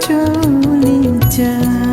就离家。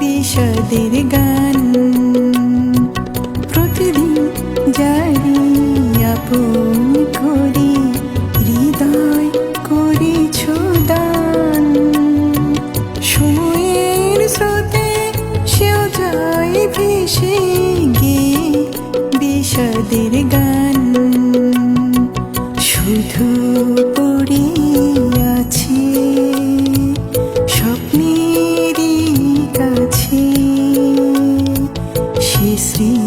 বিষাদের গান। প্রতিদিন জারি আপন করি হৃদয় করেছ দান সময়ের স্রোতে সেও যায় ভেসে গিয়ে বিষাদের গান। শুধু পড়ে sim.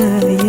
nadie.